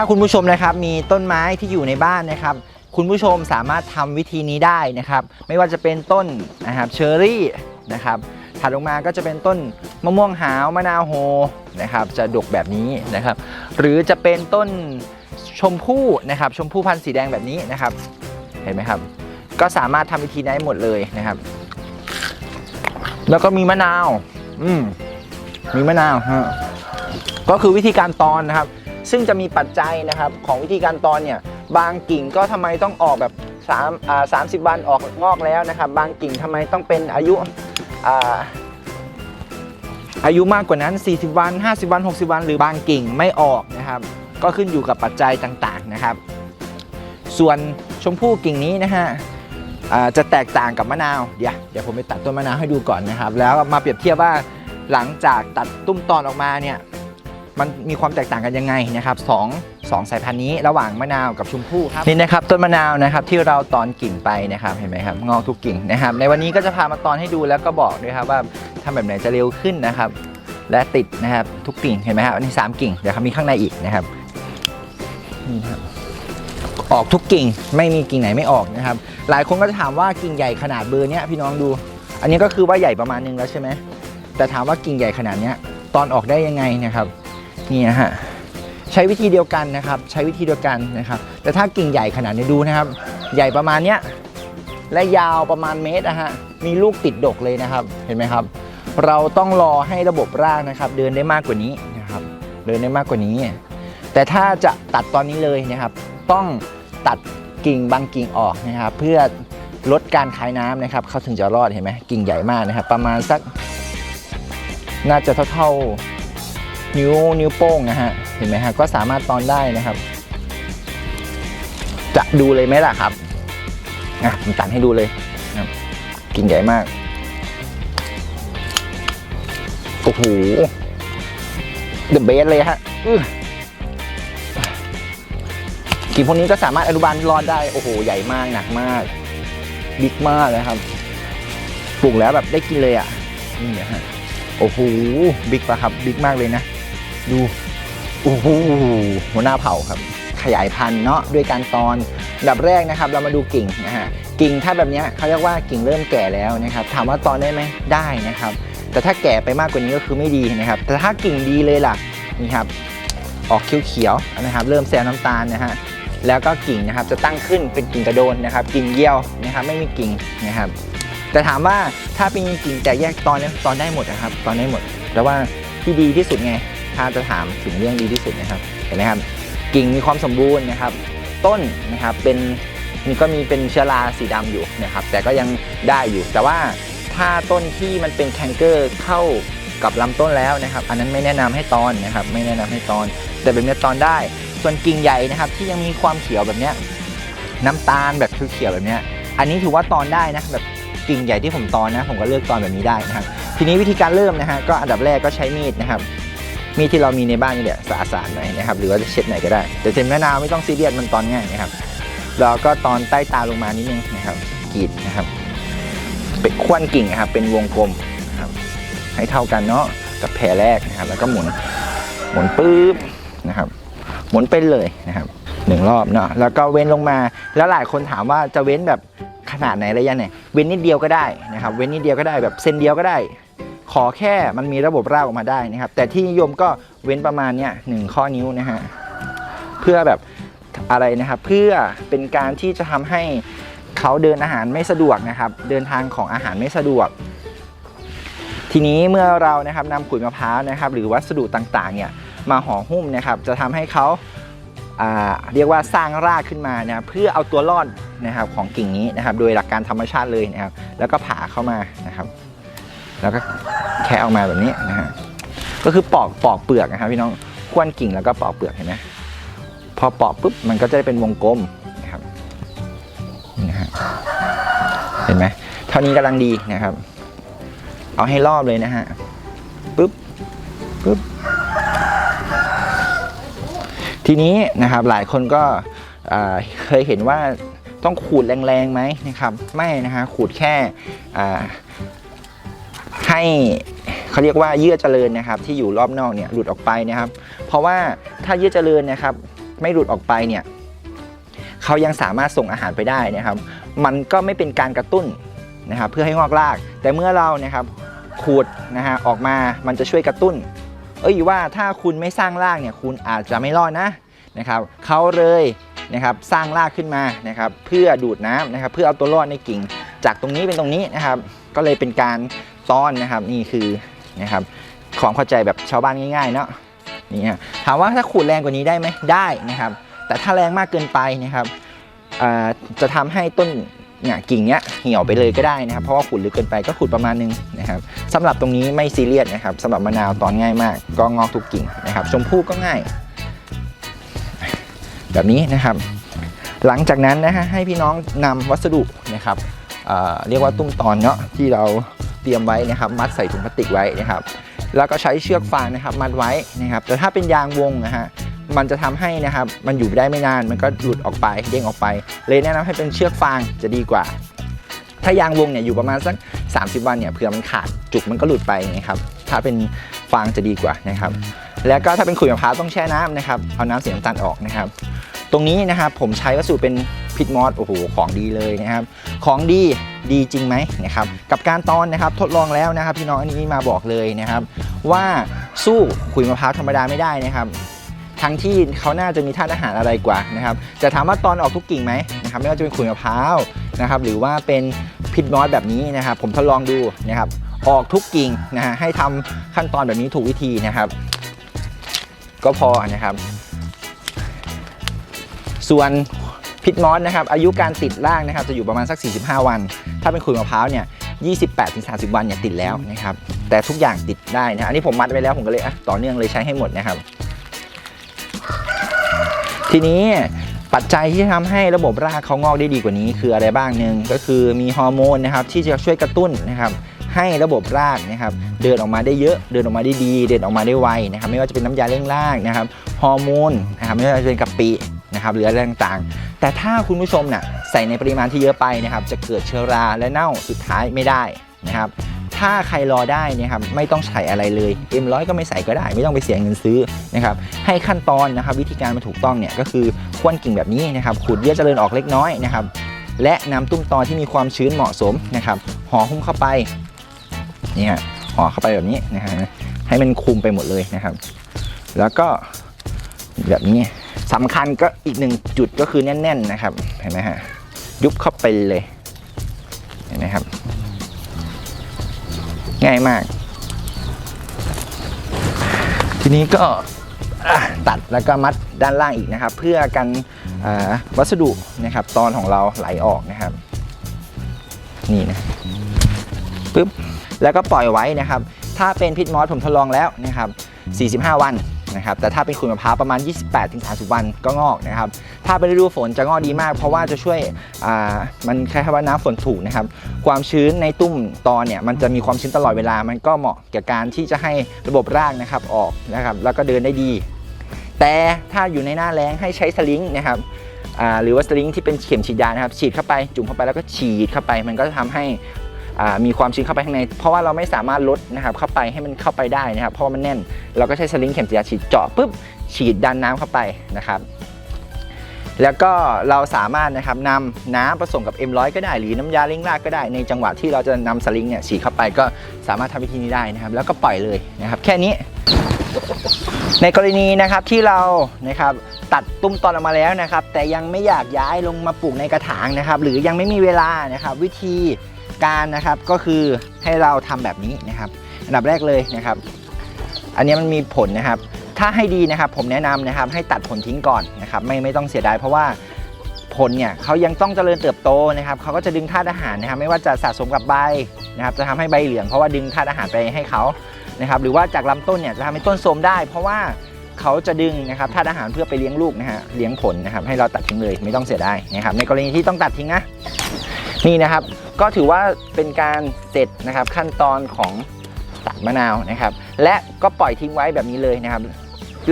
าคุณผู้ชมนะครับมีต้นไม้ที่อยู่ในบ้านนะครับ คุณผู้ชมสามารถทำวิธีนี้ได้นะครับ ไม่ว่าจะเป็นต้นนะครับเชอร์รี่นะครับถัดลงมาก็จะเป็นต้นมะม่วงหาวมะนาวโฮนะครับ จะดกแบบนี้นะครับ หรือจะเป็นต้นชมพู่นะครับ ชมพู่พันธุ์สีแดงแบบนี้นะครับ เห็นไหมครับ ก็สามารถทำวิธีได้หมดเลยนะครับ แล้วก็มีมะนาว อืมมีมะนาวฮะก็คือวิธีการตอนนะครับ ซึ่งจะมีปัจจัยนะครับของวิธีการตอนเนี่ยบางกิ่งก็ทำไมต้องออกแบบ3อ่า30 วันออกงอกแล้วนะครับ บางกิ่งทำไมต้องเป็นอายุอ่าอายุมากกว่านั้น 40 วัน 50 วัน 60 วัน หรือบางกิ่งไม่ออกนะครับ ก็ขึ้นอยู่กับปัจจัยต่างๆนะครับ ส่วนชมพู่กิ่งนี้นะฮะจะแตกต่างกับมะนาว เดี๋ยวเดี๋ยวผมไปตัดต้นมะนาวให้ดูก่อนนะครับ แล้วมาเปรียบเทียบว่าหลังจากตัดตุ้มตอนออกมาเนี่ย มันมีความแตกต่างกันยังไงนะครับสองสองสายพันธุ์นี้ระหว่างมะนาวกับชมพู่ครับนี่นะครับต้นมะนาวนะครับที่เราตอนกิ่งไปนะครับเห็นไหมครับงอกทุกกิ่งนะครับ ในวันนี้ก็จะพามาตอนให้ดูแล้วก็บอกด้วยครับว่าทำแบบไหนจะเร็วขึ้นนะครับ และติดนะครับทุกกิ่งเห็นไหมครับอันนี้สามกิ่งเดี๋ยวครับมีข้างในอีกนะครับนี่ครับออกทุกกิ่งไม่มีกิ่งไหนไม่ออกนะครับ หลายคนก็จะถามว่ากิ่งใหญ่ขนาดเบอร์เนี้ยพี่น้องดู อันนี้ก็คือว่าใหญ่ประมาณนึงแล้วใช่ไหมแต่ถามว่ากิ่งใหญ่ขนาดเนี้ยตอนออกได้ยังไงนะครับ นี่นะฮะใช้วิธีเดียวกันนะครับ ใช้วิธีเดียวกันนะครับ แต่ถ้ากิ่งใหญ่ขนาดนี้ดูนะครับ ใหญ่ประมาณเนี้ยและยาวประมาณเมตรนะฮะมีลูกติดดกเลยนะครับเห็นไหมครับ เราต้องรอให้ระบบรากนะครับ เดินได้มากกว่านี้นะครับ เดินได้มากกว่านี้ แต่ถ้าจะตัดตอนนี้เลยนะครับ ต้องตัดกิ่งบางกิ่งออกนะครับ เพื่อลดการคายน้ำนะครับ เขาถึงจะรอดเห็นไหมกิ่งใหญ่มากนะครับ ประมาณสักน่าจะเท่าๆ นิ้วนิ้วโป้งนะฮะเห็นไหมฮะก็สามารถตอนได้นะครับ จะดูเลยไหมล่ะครับอะผมตัดให้ดูเลยนะกิ่งใหญ่มากโอ้โหเดอะเบสเลยฮะกิ่งพวกนี้ก็สามารถอนุบาลรอดได้โอ้โหใหญ่มากหนักมากบิ๊กมากเลยครับปลูกแล้วแบบได้กินเลยอะนี่ฮะโอ้โหบิ๊กปะครับบิ๊กมากเลยนะ ดูโอ้โหหัวหน้าเผ่าครับ ขยายพันธุ์เนาะด้วยการตอนดับแรกนะครับ เรามาดูกิ่งนะฮะกิ่งถ้าแบบนี้เขาเรียกว่ากิ่งเริ่มแก่แล้วนะครับ ถามว่าตอนได้ไหมได้นะครับ แต่ถ้าแก่ไปมากกว่านี้ก็คือไม่ดีนะครับ แต่ถ้ากิ่งดีเลยล่ะนี่ครับออกเขียวๆนะครับ เริ่มแซมน้ำตาลนะฮะแล้วก็กิ่งนะครับจะตั้งขึ้นเป็นกิ่งกระโดนนะครับ กิ่งเยี่ยวนะครับ ไม่มีกิ่งนะครับ แต่ถามว่าถ้าเป็นกิ่งแตกแยกตอนนี้ตอนได้หมดนะครับ ตอนได้หมด แต่ว่าที่ดีที่สุดไง ถ้าจะถามถึงเรื่องดีที่สุดนะครับเห็นไหมครับกิ่งมีความสมบูรณ์นะครับ ต้นนะครับเป็นนี่ก็มีเป็นเชื้อราสีดำอยู่นะครับ แต่ก็ยังได้อยู่ แต่ว่าถ้าต้นที่มันเป็นแคนเกอร์เข้ากับลำต้นแล้วนะครับ อันนั้นไม่แนะนำให้ตอนนะครับ ไม่แนะนำให้ตอน แต่เป็นเนี้ยตอนได้ ส่วนกิ่งใหญ่นะครับ ที่ยังมีความเขียวแบบเนี้ยน้ำตาลแบบเขียวแบบเนี้ยอันนี้ถือว่าตอนได้นะแบบกิ่งใหญ่ที่ผมตอนนะ ผมก็เลือกตอนแบบนี้ได้นะครับ ทีนี้วิธีการเริ่มนะฮะก็อันดับแรกก็ใช้มีดนะครับ มีดที่เรามีในบ้านนี่แหละสะอาดๆหน่อยนะครับหรือว่าจะเช็ดไหนก็ได้แต่เต็มมะนาวไม่ต้องซีเรียสมันตอนง่ายนะครับแล้วก็ตอนใต้ตาลงมานิดนึงนะครับกรีดนะครับเป็นควนกิ่งนะครับเป็นวงกลมนะครับให้เท่ากันเนาะกับแผลแรกนะครับ แล้วก็หมุนหมุนปุ๊บนะครับ หมุนเป็นเลยนะครับหนึ่งรอบเนาะแล้วก็เว้นลงมาแล้วหลายคนถามว่าจะเว้นแบบขนาดไหนระยะไหนเว้นนิดเดียวก็ได้นะครับ เว้นนิดเดียวก็ได้แบบเซนเดียวก็ได้ ขอแค่มันมีระบบรากออกมาได้นะครับ แต่ที่นิยมก็เว้นประมาณเนี้ยหนึ่งข้อนิ้วนะฮะเพื่อแบบอะไรนะครับ เพื่อเป็นการที่จะทำให้เขาเดินอาหารไม่สะดวกนะครับ เดินทางของอาหารไม่สะดวก ทีนี้เมื่อเรานะครับนำขุยมะพร้าวนะครับ หรือวัสดุต่างๆเนี่ยมาห่อหุ้มนะครับ จะทำให้เขาอ่าเรียกว่าสร้างรากขึ้นมานะเพื่อเอาตัวรอดนะครับของกิ่งนี้นะครับ โดยหลักการธรรมชาติเลยนะครับ แล้วก็ผ่าเข้ามานะครับ แล้วก็แคะออกมาแบบนี้นะฮะก็คือปอกปอกเปลือกนะครับพี่น้องควนกิ่งแล้วก็ปอกเปลือกเห็นไหมพอปอกปุ๊บมันก็จะได้เป็นวงกลมนะครับนี่นะฮะเห็นไหมเท่านี้กำลังดีนะครับ เอาให้รอบเลยนะฮะปุ๊บปุ๊บทีนี้นะครับหลายคนก็เคยเห็นว่าต้องขูดแรงๆไหมนะครับ ไม่นะฮะขูดแค่ ให้เขาเรียกว่าเยื่อเจริญนะครับ ที่อยู่รอบนอกเนี่ยหลุดออกไปนะครับ เพราะว่าถ้าเยื่อเจริญนะครับ ไม่หลุดออกไปเนี่ยเขายังสามารถส่งอาหารไปได้นะครับ มันก็ไม่เป็นการกระตุ้นนะครับ เพื่อให้งอกราก แต่เมื่อเรานะครับขูดนะฮะออกมามันจะช่วยกระตุ้น เอ้ยว่าถ้าคุณไม่สร้างรากเนี่ยคุณอาจจะไม่รอดนะนะครับเขาเลยนะครับสร้างรากขึ้นมานะครับเพื่อดูดน้ำนะครับเพื่อเอาตัวรอดในกิ่ง จากตรงนี้เป็นตรงนี้นะครับ ก็เลยเป็นการ ต้อนนะครับนี่คือนะครับความเข้าใจแบบชาวบ้านง่ายๆเนาะนี่ฮะถามว่าถ้าขูดแรงกว่านี้ได้ไหมได้นะครับ แต่ถ้าแรงมากเกินไปนะครับอ่าจะทำให้ต้นเนี่ยกิ่งเนี้ยเหี่ยวไปเลยก็ได้นะครับ เพราะว่าขูดลึกเกินไปก็ขูดประมาณนึงนะครับสำหรับตรงนี้ไม่ซีเรียสนะครับสำหรับมะนาวตอนง่ายมาก ก็งอกทุกกิ่งนะครับ ชมพู่ก็ง่าย แบบนี้นะครับ หลังจากนั้นนะฮะให้พี่น้องนำวัสดุนะครับเอ่อเรียกว่าตุ้มตอนเนาะที่เรา เตรียมไว้นะครับ มัดใส่ถุงพลาสติกไว้นะครับ แล้วก็ใช้เชือกฟางนะครับ มัดไว้นะครับ แต่ถ้าเป็นยางวงนะฮะมันจะทำให้นะครับ มันอยู่ได้ไม่นานมันก็หลุดออกไปเด้งออกไป เลยแนะนำให้เป็นเชือกฟางจะดีกว่า ถ้ายางวงเนี่ยอยู่ประมาณสัก 30 วันเนี่ยเผื่อมันขาดจุกมันก็หลุดไปนะครับ ถ้าเป็นฟางจะดีกว่านะครับ แล้วก็ถ้าเป็นขุยมะพร้าวต้องแช่น้ำนะครับเอาน้ำสีน้ำตาลออกนะครับ ตรงนี้นะครับผมใช้วัสดุเป็นพิทมอสโอ้โหของดีเลยนะครับ ของดีดีจริงไหมนะครับกับการตอนนะครับทดลองแล้วนะครับพี่น้องอันนี้มาบอกเลยนะครับ ว่าสู้ขุยมะพร้าวธรรมดาไม่ได้นะครับทั้งที่เขาน่าจะมีธาตุอาหารอะไรกว่านะครับจะถามว่าตอนออกทุกกิ่งไหมนะครับไม่ว่าจะเป็นขุยมะพร้าวนะครับหรือว่าเป็นพิทมอสแบบนี้นะครับ ผมทดลองดูนะครับ ออกทุกกิ่งนะฮะให้ทำขั้นตอนแบบนี้ถูกวิธีนะครับ ก็พอนะครับ ส่วนพิทมอสนะครับอายุการติดรากนะครับจะอยู่ประมาณสัก 45 วัน ถ้าเป็นขุยมะพร้าวเนี่ย28-30 วันเนี่ยติดแล้วนะครับแต่ทุกอย่างติดได้นะอันนี้ผมมัดไว้แล้วผมก็เลยอะต่อเนื่องเลยใช้ให้หมดนะครับ ทีนี้ปัจจัยที่ทำให้ระบบรากเขางอกได้ดีกว่านี้ คืออะไรบ้างหนึ่งก็คือมีฮอร์โมนนะครับที่จะช่วยกระตุ้นนะครับให้ระบบรากนะครับเดินออกมาได้เยอะ เดินออกมาได้ดี เดินออกมาได้ไวนะครับไม่ว่าจะเป็นน้ำยาเร่งรากนะครับฮอร์โมนนะครับไม่ว่าจะเป็นกะปิ นะครับหรืออะไรต่างๆ แต่ถ้าคุณผู้ชมน่ะใส่ในปริมาณที่เยอะไปนะครับ จะเกิดเชื้อราและเน่าสุดท้ายไม่ได้นะครับ ถ้าใครรอได้นะครับไม่ต้องใส่อะไรเลยเอ็มร้อยก็ไม่ใส่ก็ได้ ไม่ต้องไปเสียเงินซื้อนะครับ ให้ขั้นตอนนะครับวิธีการมันถูกต้องเนี่ยก็คือควนกิ่งแบบนี้นะครับขูดเยื่อเจริญออกเล็กน้อยนะครับ และนำตุ้มตอที่มีความชื้นเหมาะสมนะครับห่อหุ้มเข้าไปนี่ฮะห่อเข้าไปแบบนี้นะฮะให้มันคลุมไปหมดเลยนะครับ แล้วก็แบบนี้ สำคัญก็อีกหนึ่งจุดก็คือแน่น ๆนะครับ เห็นไหมฮะ ยุบเข้าไปเลย เห็นไหมครับ ง่ายมาก ทีนี้ก็ตัดแล้วก็มัดด้านล่างอีกนะครับ เพื่อกันวัสดุนะครับ ตอนของเราไหลออกนะครับ นี่นะปึ๊บแล้วก็ปล่อยไว้นะครับ ถ้าเป็นพิษมอสผมทดลองแล้วนะครับ 45 วัน นะครับแต่ถ้าเป็นขุยมะพร้าวประมาณ 28-30 วันก็งอกนะครับถ้าเป็นฤดูฝนจะงอกดีมาก เพราะว่าจะช่วยอ่ามันคล้ายๆว่าน้ำฝนถูกนะครับความชื้นในตุ้มตอนเนี่ยมันจะมีความชื้นตลอดเวลา มันก็เหมาะแก่การที่จะให้ระบบรากนะครับออกนะครับแล้วก็เดินได้ดี แต่ถ้าอยู่ในหน้าแล้งให้ใช้สลิงนะครับหรือว่าสลิงที่เป็นเข็มฉีดยานะครับฉีดเข้าไปจุ่มเข้าไปแล้วก็ฉีดเข้าไป มันก็จะทำให้ มีความชื้นเข้าไปข้างใน เพราะว่าเราไม่สามารถลดนะครับเข้าไปให้มันเข้าไปได้นะครับเพราะว่ามันแน่น เราก็ใช้สลิงเข็มฉีดยาฉีดเจาะปุ๊บฉีดดันน้ำเข้าไปนะครับแล้วก็เราสามารถนะครับนำน้ำผสมกับ M100 ก็ได้ หรือน้ำยาเล้งรากก็ได้ในจังหวะที่เราจะนำสลิงเนี่ยฉีดเข้าไปก็สามารถทำวิธีนี้ได้นะครับ แล้วก็ปล่อยเลยนะครับ แค่นี้ ในกรณีนะครับที่เรานะครับตัดตุ้มตอนออกมาแล้วนะครับ แต่ยังไม่อยากย้ายลงมาปลูกในกระถางนะครับ หรือยังไม่มีเวลานะครับ วิธี การนะครับก็คือให้เราทำแบบนี้นะครับอันดับแรกเลยนะครับ อันนี้มันมีผลนะครับ ถ้าให้ดีนะครับผมแนะนำนะครับ ให้ตัดผลทิ้งก่อนนะครับไม่ไม่ต้องเสียดายเพราะว่าผลเนี่ยเขายังต้องเจริญเติบโตนะครับเขาก็จะดึงธาตุอาหารนะครับ ไม่ว่าจะสะสมกับใบนะครับ จะทำให้ใบเหลืองเพราะว่าดึงธาตุอาหารไปให้เขานะครับ หรือว่าจากลำต้นเนี่ยจะทำให้ต้นโทรมได้ เพราะว่าเขาจะดึงนะครับธาตุอาหารเพื่อไปเลี้ยงลูกนะฮะเลี้ยงผลนะครับ ให้เราตัดทิ้งเลยไม่ต้องเสียดายนะครับ ในกรณีที่ต้องตัดทิ้งนะนี่นะครับ ก็ถือว่าเป็นการเสร็จนะครับขั้นตอนของตัดมะนาวนะครับ และก็ปล่อยทิ้งไว้แบบนี้เลยนะครับ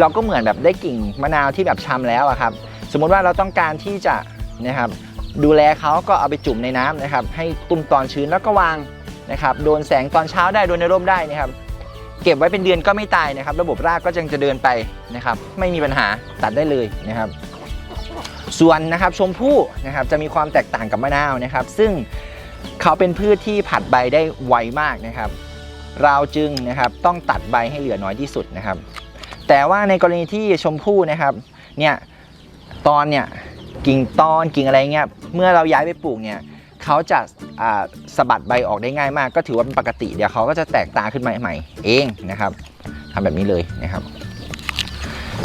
เราก็เหมือนแบบได้กิ่งมะนาวที่แบบชำแล้วอะครับ สมมุติว่าเราต้องการที่จะนะครับดูแลเขาก็เอาไปจุ่มในน้ำนะครับ ให้ตุ้มตอนชื้นแล้วก็วางนะครับ โดนแสงตอนเช้าได้โดนในร่มได้นะครับ เก็บไว้เป็นเดือนก็ไม่ตายนะครับ ระบบรากก็ยังจะเดินไปนะครับ ไม่มีปัญหาตัดได้เลยนะครับ ส่วนนะครับชมพู่นะครับจะมีความแตกต่างกับมะนาวนะครับ ซึ่ง เขาเป็นพืชที่ผัดใบได้ไวมากนะครับ เราจึงนะครับต้องตัดใบให้เหลือน้อยที่สุดนะครับ แต่ว่าในกรณีที่ชมพู่นะครับเนี่ยตอนเนี่ยกิ่งตอนกิ่งอะไรเงี้ยเมื่อเราย้ายไปปลูกเนี่ยเขาจะสะบัดใบออกได้ง่ายมาก ก็ถือว่าเป็นปกติเดี๋ยวเขาก็จะแตกตาขึ้นมาใหม่เองนะครับทำแบบนี้เลยนะครับ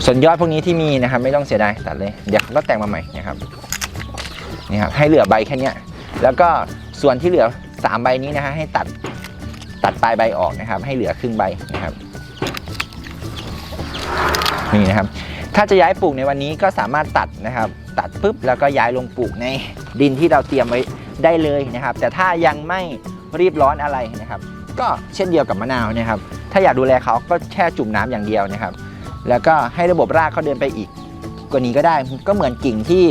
ส่วนยอดพวกนี้ที่มีนะครับ ไม่ต้องเสียดายตัดเลย เดี๋ยวเขาก็แต่งมาใหม่นะครับนี่ครับให้เหลือใบแค่นี้แล้วก็ ส่วนที่เหลือ 3 ใบนี้นะฮะให้ตัดตัดปลายใบออกนะครับ ให้เหลือครึ่งใบนะครับนี่นะครับ ถ้าจะย้ายปลูกในวันนี้ก็สามารถตัดนะครับ ตัดปุ๊บแล้วก็ย้ายลงปลูกในดินที่เราเตรียมไว้ได้เลยนะครับ แต่ถ้ายังไม่รีบร้อนอะไรนะครับ ก็เช่นเดียวกับมะนาวนะครับ ถ้าอยากดูแลเขาก็แค่จุ่มน้ำอย่างเดียวนะครับ แล้วก็ให้ระบบรากเขาเดินไปอีกกว่านี้ก็ได้ก็เหมือนกิ่งที่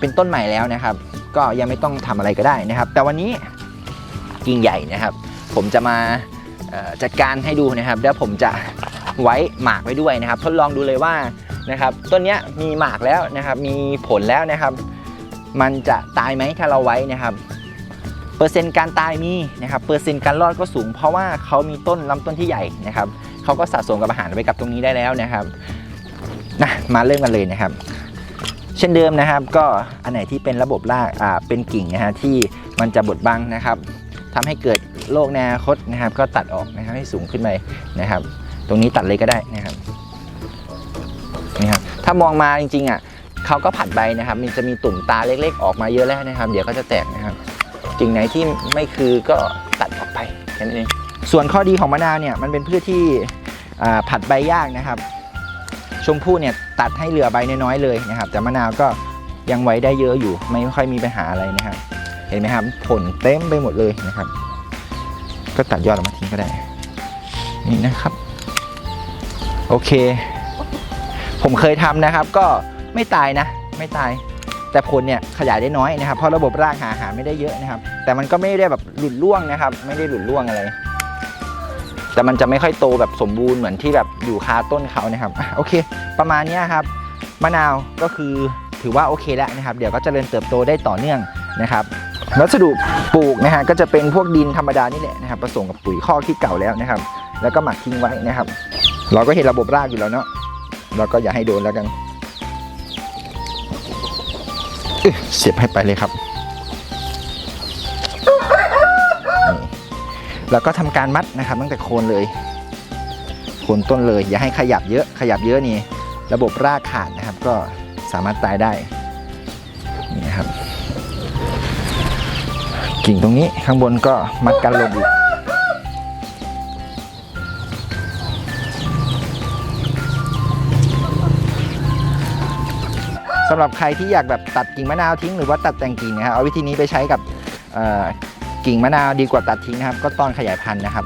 เป็นต้นใหม่แล้วนะครับ ก็ยังไม่ต้องทำอะไรก็ได้นะครับ แต่วันนี้กิ่งใหญ่นะครับ ผมจะมาจัดการให้ดูนะครับแล้วผมจะไว้หมากไว้ด้วยนะครับ ทดลองดูเลยว่านะครับต้นนี้มีหมากแล้วนะครับ มีผลแล้วนะครับ มันจะตายไหมถ้าเราไว้นะครับเปอร์เซ็นต์การตายมีนะครับเปอร์เซ็นต์การรอดก็สูง เพราะว่าเขามีต้นลำต้นที่ใหญ่นะครับเขาก็สะสมกับอาหารไว้กับตรงนี้ได้แล้วนะครับนะมาเริ่มกันเลยนะครับ ช่นเดิมนะครับ ก็อันไหนที่เป็นระบบรากอ่าเป็นกิ่งนะฮะที่มันจะบดบังนะครับทำให้เกิดโรคในอนาคตนะครับ ก็ตัดออกนะครับให้สูงขึ้นไปนะครับ ตรงนี้ตัดเลยก็ได้นะครับนี่ครับถ้ามองมาจริงๆอะเขาก็ผัดใบนะครับ มันจะมีตุ่มตาเล็กๆ ออกมาเยอะแล้วนะครับ เดี๋ยวก็จะแตกนะครับกิ่งไหนที่ไม่คือก็ตัดออกไปแค่นั้นเองส่วนข้อดีของมะนาวเนี่ยมันเป็นพืชที่ผัดใบยากนะครับ ชมพู่เนี่ย ตัดให้เหลือใบน้อยๆเลยนะครับ แต่มะนาวก็ยังไว้ได้เยอะอยู่ ไม่ค่อยมีปัญหาอะไรนะครับ เห็นไหมครับ ผลเต็มไปหมดเลยนะครับ ก็ตัดยอดออกมาทิ้งก็ได้ นี่นะครับ โอเค ผมเคยทำนะครับ ก็ไม่ตายนะ ไม่ตาย แต่ผลเนี่ยขยายได้น้อยนะครับ เพราะระบบรากหาอาหารไม่ได้เยอะนะครับ แต่มันก็ไม่ได้แบบหลุดร่วงนะครับ ไม่ได้หลุดร่วงอะไร แต่มันจะไม่ค่อยโตแบบสมบูรณ์เหมือนที่แบบอยู่คาต้นเขานะครับโอเค ประมาณนี้ครับมะนาวก็คือถือว่าโอเคแล้วนะครับ เดี๋ยวก็จเจริญเติบโตได้ต่อเนื่องนะครับวัสดุปลูกนะฮะก็จะเป็นพวกดินธรรมดานี่แหละนะครับผสมกับปุ๋ยคอกที่เก่าแล้วนะครับ แล้วก็หมักทิ้งไว้นะครับ เราก็เห็นระบบรากอยู่แล้วเนาะเราก็อย่าให้โดนแล้วกันอึ๊ะเสียบให้ไปเลยครับ แล้วก็ทำการมัดนะครับ ตั้งแต่โคนเลยโคนต้นเลย อย่าให้ขยับเยอะขยับเยอะนี่ ระบบรากขาดนะครับ ก็สามารถตายได้นี่นะครับ กิ่งตรงนี้ข้างบนก็มัดกันลงอีกสำหรับใครที่อยากแบบตัดกิ่งมะนาวทิ้งหรือว่าตัดแต่งกิ่งนะครับเอาวิธีนี้ไปใช้กับ กิ่งมะนาวดีกว่าตัดทิ้งนะครับ ก็ตอนขยายพันธุ์นะครับ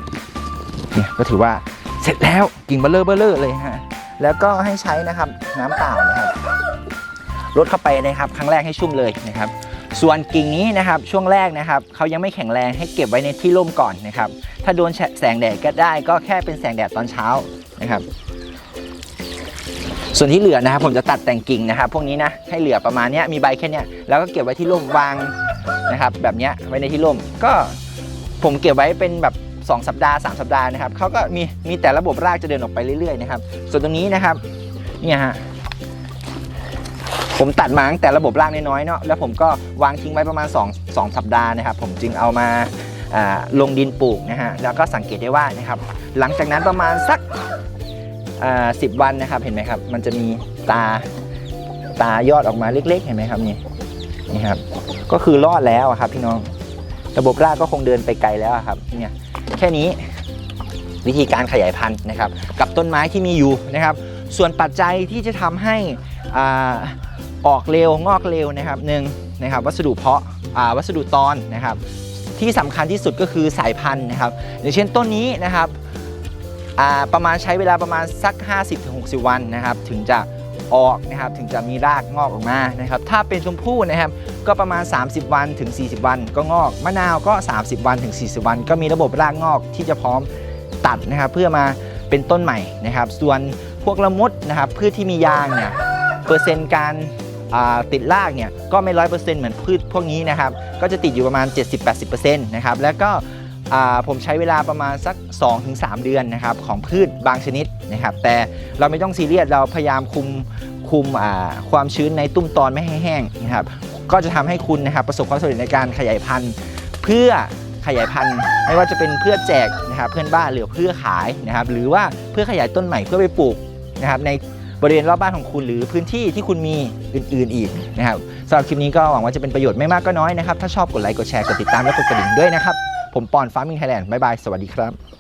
เนี่ยก็ถือว่าเสร็จแล้วกิ่งเบลเลอร์เบลเลอร์เลยฮะแล้วก็ให้ใช้นะครับน้ำเปล่านะครับลดเข้าไปนะครับ ครั้งแรกให้ชุ่มเลยนะครับ ส่วนกิ่งนี้นะครับช่วงแรกนะครับเขายังไม่แข็งแรงให้เก็บไว้ในที่ร่มก่อนนะครับ ถ้าโดนแสงแดดก็ได้ก็แค่เป็นแสงแดดตอนเช้านะครับ ส่วนที่เหลือนะครับ ผมจะตัดแต่งกิ่งนะครับ พวกนี้นะให้เหลือประมาณนี้มีใบแค่นี้แล้วก็เก็บไว้ที่ร่มวาง นะครับแบบเนี้ยไว้ในที่ร่มก็ผมเก็บไว้เป็นแบบ2สัปดาห์3สัปดาห์นะครับเขาก็มีมีแต่ระบบรากจะเดินออกไปเรื่อยๆนะครับ ส่วนตรงนี้นะครับเนี่ยฮะผมตัดมาตั้งแต่ระบบรากน้อยๆเนาะแล้วผมก็วางทิ้งไว้ประมาณ 2 2 สัปดาห์นะครับ ผมจึงเอามาลงดินปลูกนะฮะแล้วก็สังเกตได้ว่านะครับ หลังจากนั้นประมาณสักสิบวันนะครับเห็นไหมครับ มันจะมีตาตายอดออกมาเล็ก ๆ เห็นไหมครับนี่นี่ครับ ก็คือรอดแล้วอะครับพี่น้อง ระบบรากก็คงเดินไปไกลแล้วครับเนี่ยแค่นี้วิธีการขยายพันธุ์นะครับ กับต้นไม้ที่มีอยู่นะครับ ส่วนปัจจัยที่จะทำให้อาออกเร็วงอกเร็วนะครับหนึ่งนะครับวัสดุเพาะอ่าวัสดุตอนนะครับ ที่สำคัญที่สุดก็คือสายพันธุ์นะครับ อย่างเช่นต้นนี้นะครับอ่าประมาณใช้เวลาประมาณสัก 50-60 วันนะครับ ถึงจะ ออกนะครับถึงจะมีรากงอกออกมานะครับถ้าเป็นชมพู่นะครับก็ประมาณ 30 วันถึง 40 วันก็งอก มะนาวก็ 30 วันถึง 40 วัน ก็มีระบบรากงอกที่จะพร้อมตัดนะครับเพื่อมาเป็นต้นใหม่นะครับส่วนพวกละมุดนะครับพืชที่มียางเนี่ยเปอร์เซ็นต์การติดรากเนี่ยก็ไม่ร้อยเปอร์เซ็นต์เหมือนพืชพวกนี้นะครับก็จะติดอยู่ประมาณ 70-80%นะครับแล้วก็ ผมใช้เวลาประมาณสัก 2-3 เดือนนะครับของพืชบางชนิดนะครับ แต่เราไม่ต้องซีเรียสเราพยายามคุมคุมความชื้นในตุ้มตอนไม่ให้แห้งนะครับ ก็จะทำให้คุณนะครับประสบความสำเร็จในการขยายพันธุ์ เพื่อขยายพันธุ์ไม่ว่าจะเป็นเพื่อแจกนะครับเพื่อนบ้านหรือเพื่อขายนะครับ หรือว่าเพื่อขยายต้นใหม่เพื่อไปปลูกนะครับในบริเวณรอบบ้านของคุณหรือพื้นที่ที่คุณมีอื่น ๆอีกนะครับสำหรับคลิปนี้ก็หวังว่าจะเป็นประโยชน์ไม่มากก็น้อยนะครับ ถ้าชอบกดไลค์กดแชร์กดติดตามและกดกระดิ่งด้วยนะครับ ผมปอนฟาร์มิงไทยแลนด์บ๊ายบาย สวัสดีครับ